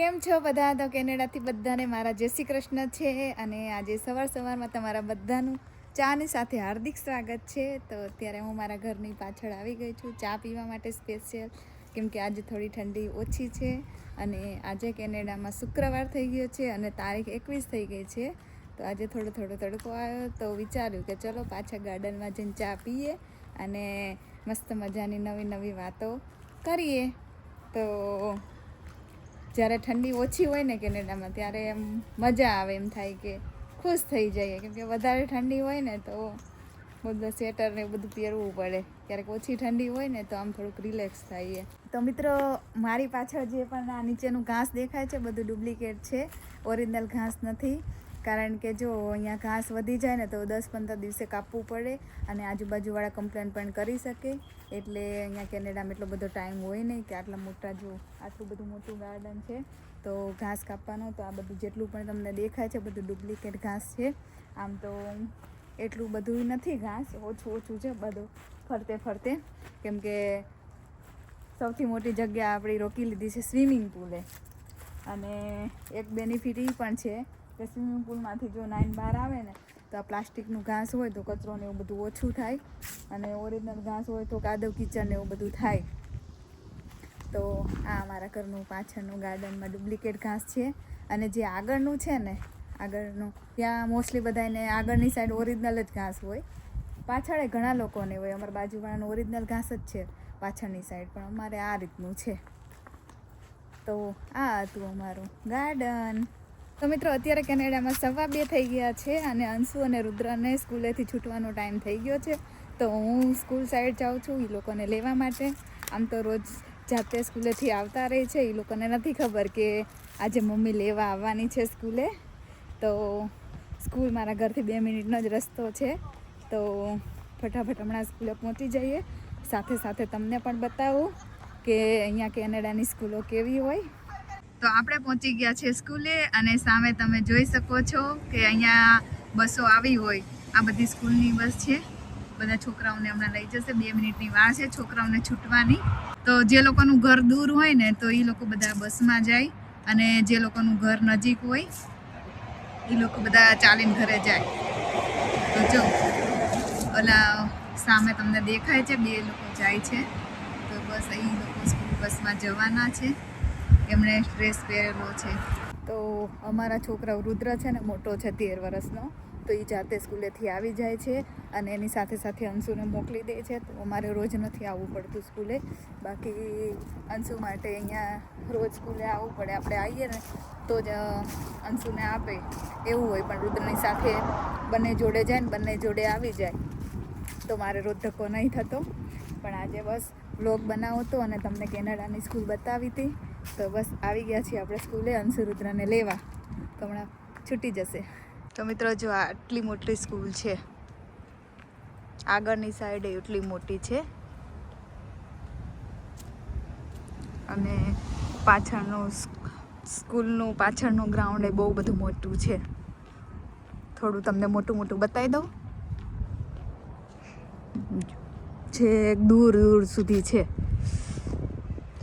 કેમ છો બધા? તો કેનેડાથી બધાને મારા જય શ્રી કૃષ્ણ છે અને આજે સવાર સવારમાં તમારા બધાનું ચાની સાથે હાર્દિક સ્વાગત છે. તો અત્યારે હું મારા ઘરની પાછળ આવી ગઈ છું. ચા પીવા માટે સ્પેશિયલ કેમકે આજે થોડી ઠંડી ઓછી છે અને આજે કેનેડામાં શુક્રવાર થઈ ગયો છે અને તારીખ એકવીસ થઈ ગઈ છે. તો આજે થોડો થોડો તડકો આવ્યો તો વિચાર્યું કે ચલો પાછા ગાર્ડનમાં જઈને ચા પીએ અને મસ્ત મજાની નવી નવી વાતો કરીએ. તો જ્યારે ઠંડી ઓછી હોય ને કેનેડામાં, ત્યારે એમ મજા આવે, એમ થાય કે ખુશ થઈ જઈએ. કેમકે વધારે ઠંડી હોય ને તો બધું સ્વેટર ને બધું પહેરવું પડે. ક્યારેક ઓછી ઠંડી હોય ને તો આમ થોડુંક રિલેક્સ થઈએ. તો મિત્રો, મારી પાછળ જે પણ આ નીચેનું ઘાસ દેખાય છે, બધું ડુપ્લિકેટ છે. ઓરિજિનલ ઘાસ નથી. કારણ કે જો અહીંયા ઘાસ વધી જાય ને તો દસ પંદર દિવસે કાપવું પડે અને આજુબાજુવાળા કમ્પ્લેન પણ કરી શકે. એટલે અહીંયા કેનેડામાં એટલો બધો ટાઈમ હોય નહીં કે આટલા મોટા જો આટલું બધું મોટું ગાર્ડન છે, તો ઘાસ કાપવાનો તો આ બધું જેટલું પણ તમને દેખાય છે બધું ડુપ્લિકેટ ઘાસ છે. આમ તો એટલું બધું નથી ઘાસ, ઓછું ઓછું છે બધું, ફરતે ફરતે. કેમ કે સૌથી મોટી જગ્યા આપણી રોકી લીધી છે સ્વિમિંગ પુલે અને એક બેનિફિટ એ પણ છે કે સ્વિમિંગ પુલમાંથી જો નાઈન બહાર આવે ને, તો આ પ્લાસ્ટિકનું ઘાસ હોય તો કચરો ને એવું બધું ઓછું થાય. અને ઓરિજિનલ ઘાસ હોય તો કાદવ કિચડ ને એવું બધું થાય. તો આ અમારા ઘરનું પાછળનું ગાર્ડનમાં ડુપ્લિકેટ ઘાસ છે. અને જે આગળનું છે ને, આગળનું, ત્યાં મોસ્ટલી બધાને આગળની સાઈડ ઓરિજિનલ જ ઘાસ હોય. પાછળ ઘણા લોકોને હોય, અમારા બાજુવાળાનું ઓરિજિનલ ઘાસ જ છે પાછળની સાઈડ પણ અમારે આ રીતનું છે. તો આ હતું અમારું ગાર્ડન તો મિત્રો, અત્યારે કેનેડામાં સવા બે થઈ ગયા છે અને અંશુ અને રુદ્રને સ્કૂલેથી છૂટવાનો ટાઈમ થઈ ગયો છે. તો હું સ્કૂલ સાઈડ જાઉં છું એ લોકોને લેવા માટે. આમ તો રોજ જાતે સ્કૂલેથી આવતા રહે છે એ લોકોને નથી ખબર કે આજે મમ્મી લેવા આવવાની છે સ્કૂલે. તો સ્કૂલ મારા ઘરથી બે મિનિટનો જ રસ્તો છે. તો ફટાફટ હમણાં સ્કૂલે પહોંચી જઈએ. સાથે સાથે તમને પણ બતાવું કે અહીંયા કેનેડાની સ્કૂલો કેવી હોય. તો આપણે પહોંચી ગયા છે સ્કૂલે અને સામે તમે જોઈ શકો છો કે અહીંયા બસો આવી હોય. આ બધી સ્કૂલની બસ છે. બધા છોકરાઓને હમણાં લઈ જશે. બે મિનિટની વાર છે છોકરાઓને છૂટવાની. તો જે લોકોનું ઘર દૂર હોય ને, તો એ લોકો બધા બસમાં જાય અને જે લોકોનું ઘર નજીક હોય એ લોકો બધા ચાલીને ઘરે જાય. તો જો, ઓલા સામે તમને દેખાય છે, બે લોકો જાય છે. તો બસ અહીં લોકો સ્કૂલ બસમાં જવાના છે. એમણે ડ્રેસ પહેરેલો છે. તો અમારા છોકરા રુદ્ર છે ને મોટો છે તેર વર્ષનો, તો એ જાતે સ્કૂલેથી આવી જાય છે અને એની સાથે સાથે અંશુને મોકલી દે છે. તો અમારે રોજ નથી આવવું પડતું સ્કૂલે. બાકી અંશુ માટે અહીંયા રોજ સ્કૂલે આવવું પડે. આપણે આવીએ ને તો જ અંશુને આપે. એવું હોય પણ રુદ્રની સાથે બંને જોડે જાય ને બંને જોડે આવી જાય. તો મારે રોજ ધક્કો નહીં થતો. પણ આજે બસ વ્લોગ બનાવો તો અને તમને કેનેડાની સ્કૂલ બતાવી હતી. તો બસ આવી ગયા છીએ આપણે સ્કૂલે, અંશુરુદ્રને લેવા. તો હમણાં છૂટી જશે. તો મિત્રો, જો આટલી મોટી સ્કૂલ છે. આગળની સાઈડે એટલી મોટી છે. અને પાછળનું સ્કૂલનું પાછળનું ગ્રાઉન્ડ એ બહુ બધું મોટું છે. થોડું તમને મોટું મોટું બતાવી દઉં. છે, દૂર દૂર સુધી છે.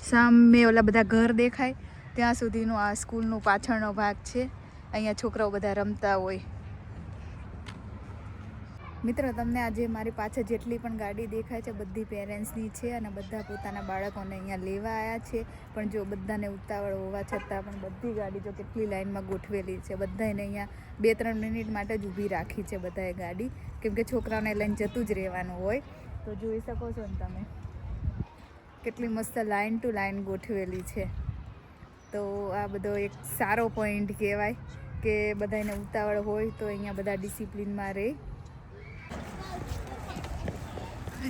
સામે ઓલા બધા ઘર દેખાય, ત્યાં સુધીનો આ સ્કૂલનો પાછળનો ભાગ છે. અહીંયા છોકરાઓ બધા રમતા હોય. મિત્રો, તમને આજે મારી પાછળ જેટલી પણ ગાડી દેખાય છે, બધી પેરેન્ટ્સની છે અને બધા પોતાના બાળકોને અહીંયા લેવા આવ્યા છે. પણ જો બધાને ઉતાવળ હોવા છતાં પણ બધી ગાડી જો કેટલી લાઇનમાં ગોઠવેલી છે. બધાને અહીંયા બે ત્રણ મિનિટ માટે જ ઊભી રાખી છે બધાએ ગાડી. કેમકે છોકરાઓને લઈને જતું જ રહેવાનું હોય. તો જોઈ શકો છો ને તમે. કેટલી મસ્ત લાઇન ટુ લાઇન ગોઠવેલી છે. તો આ બધો એક સારો પોઈન્ટ કહેવાય કે બધાને ઉતાવળ હોય તો અહીંયા બધા ડિસિપ્લિનમાં રહે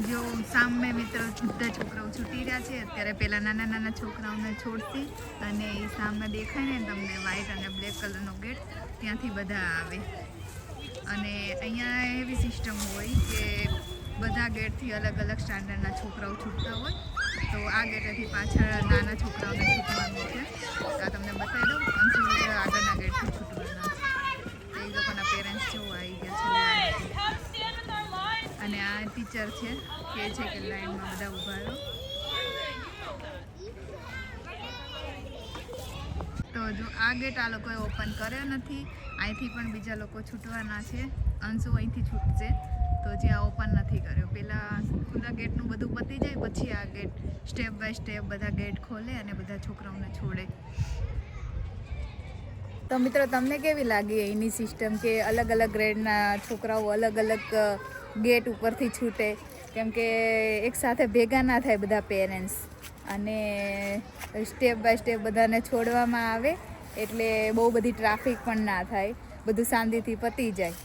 જો સામે મિત્રો બધા છોકરાઓ છૂટી રહ્યા છે. અત્યારે પેલા નાના નાના છોકરાઓને છોડતી અને એ સામે દેખાય ને તમને વ્હાઈટ અને બ્લેક કલરનો ગેટ ત્યાંથી બધા આવે. અને અહીંયા એવી સિસ્ટમ હોય કે બધા ગેટથી અલગ અલગ સ્ટાન્ડર્ડના છોકરાઓ છૂટતા હોય, તો આ ગેટેથી પાછળ નાના છોકરાઓને છૂટવાનું છે. આ તમને બતાવી દઉં અંશુ આગળના ગેટથી છૂટવાના છે. તો એ લોકોના પેરેન્ટ્સ જેવું આવી ગયા છે. અને આ ટીચર છે, કે છે કે લાઈનમાં બધા ઊભા રહો. તો જો આ ગેટ આ લોકોએ ઓપન કર્યો નથી, અહીંથી પણ બીજા લોકો છૂટવાના છે. અંશુ અહીંથી છૂટશે. તો જે આ ઓપન નથી કર્યો. પહેલાં ખુલ્લા ગેટનું બધું પતી જાય, પછી આ ગેટ સ્ટેપ બાય સ્ટેપ બધા ગેટ ખોલે અને બધા છોકરાઓને છોડે. તો મિત્રો, તમને કેવી લાગી એની સિસ્ટમ કે અલગ અલગ ગ્રેડના છોકરાઓ અલગ અલગ ગેટ ઉપરથી છૂટે? કેમ કે એકસાથે ભેગા ના થાય બધા પેરેન્ટ્સ અને સ્ટેપ બાય સ્ટેપ બધાને છોડવામાં આવે, એટલે બહુ બધી ટ્રાફિક પણ ના થાય. બધું શાંતિથી પતી જાય.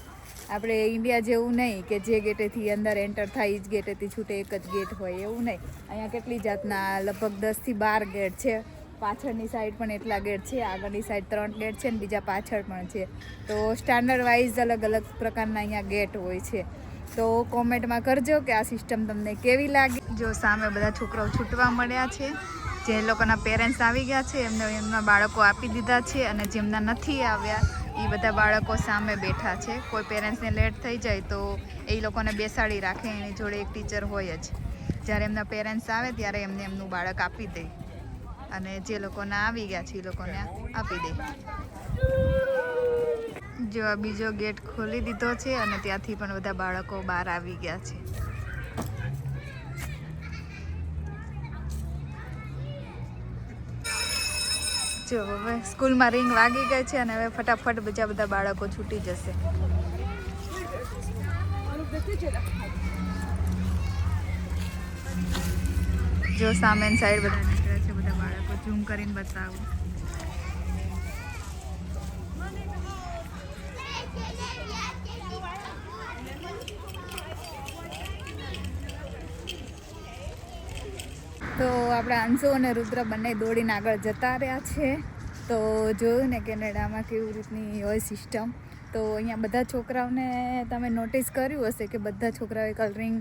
આપણે ઇન્ડિયા જેવું નહીં કે જે ગેટેથી અંદર એન્ટર થાય એ જ ગેટેથી છૂટે, એક જ ગેટ હોય, એવું નહીં. અહીંયા કેટલી જાતના લગભગ દસથી બાર ગેટ છે. પાછળની સાઈડ પણ એટલા ગેટ છે, આગળની સાઈડ ત્રણ ગેટ છે અને બીજા પાછળ પણ છે. તો સ્ટાન્ડર્ડ વાઇઝ અલગ અલગ પ્રકારના અહીંયા ગેટ હોય છે. તો કોમેન્ટમાં કરજો કે આ સિસ્ટમ તમને કેવી લાગી. જો સામે બધા છોકરાઓ છૂટવા મળ્યા છે, જે લોકોના પેરેન્ટ્સ આવી ગયા છે, એમને એમના બાળકો આપી દીધા છે અને જેમના નથી આવ્યા એ બધા બાળકો સામે બેઠા છે. કોઈ પેરેન્ટ્સને લેટ થઈ જાય તો એ લોકોને બેસાડી રાખે, એની જોડે એક ટીચર હોય જ. જ્યારે એમના પેરેન્ટ્સ આવે ત્યારે એમને એમનું બાળક આપી દે. અને જે લોકોના આવી ગયા છે એ લોકોને આપી દે. જો આ બીજો ગેટ ખોલી દીધો છે અને ત્યાંથી પણ બધા બાળકો બહાર આવી ગયા છે. જો, હવે સ્કૂલમાં રિંગ વાગી ગઈ છે અને હવે ફટાફટ બીજા બધા બાળકો છૂટી જશે. જો સામેની સાઈડ બધા નીકળે છે, બધા બાળકો. ઝૂમ કરીને બતાવું. તો આપણા અંશુ અને રુદ્ર બંને દોડીને આગળ જતા રહ્યા છે. તો જોયું ને કેનેડામાં કેવી રીતની હોય સિસ્ટમ. તો અહીંયા બધા છોકરાઓને તમે નોટિસ કર્યું હશે કે બધા છોકરાઓએ કલરિંગ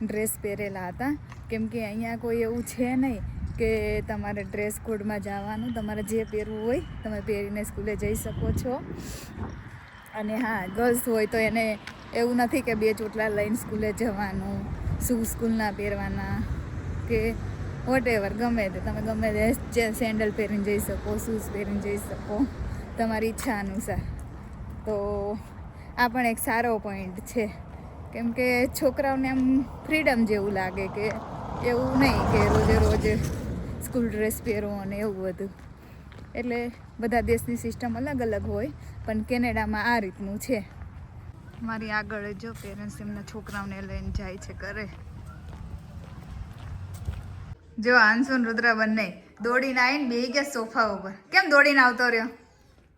ડ્રેસ પહેરેલા હતા. કેમ કે અહીંયા કોઈ એવું છે નહીં કે તમારે ડ્રેસ કોડમાં જવાનું, તમારે જે પહેરવું હોય તમે પહેરીને સ્કૂલે જઈ શકો છો. અને હા ગર્લ્સ હોય તો એને એવું નથી કે બે ચોટલા લઈને સ્કૂલે જવાનું, શું સ્કૂલના પહેરવાના, કે વોટ એવર ગમે તે. તમે ગમે તે સેન્ડલ પહેરીને જઈ શકો શૂઝ પહેરીને જઈ શકો. તમારી ઈચ્છા અનુસાર. તો આ પણ એક સારો પોઈન્ટ છે. કેમ કે છોકરાઓને આમ ફ્રીડમ જેવું લાગે કે એવું નહીં કે રોજે રોજે સ્કૂલ ડ્રેસ પહેરો અને એવું બધું. એટલે બધા દેશની સિસ્ટમ અલગ અલગ હોય, પણ કેનેડામાં આ રીતનું છે. મારી આગળ જો પેરેન્ટ્સ એમના છોકરાઓને લઈને જાય છે ઘરે. જો આંસુ રુદ્રા બંને દોડીને આવીને બે ગયા સોફા ઉપર. કેમ દોડીને આવતો રહ્યો?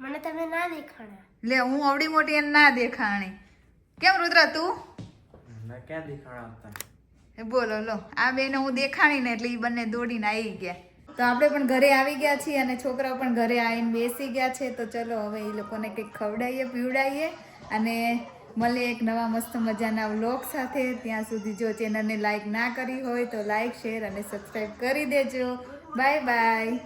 મને તમે ના દેખાણા લે હું અવડી મોટી એને ના દેખાણી. કેમ રુદ્ર તું? મેં ક્યાં દેખાણા હતા એ બોલો લો. આ બેને હું દેખાણી ને એટલે એ બંને દોડીને આવી ગયા. તો આપણે પણ ઘરે આવી ગયા છીએ અને છોકરાઓ પણ ઘરે આવીને બેસી ગયા છે. તો ચલો હવે એ લોકોને કંઈક ખવડાવીએ પીવડાવીએ અને મળીએ એક નવા મસ્ત મજાના વ્લોગ સાથે. ત્યાં સુધી જો ચેનલને લાઈક ના કરી હોય તો લાઈક, શેર અને સબસ્ક્રાઈબ કરી દેજો. Bye bye.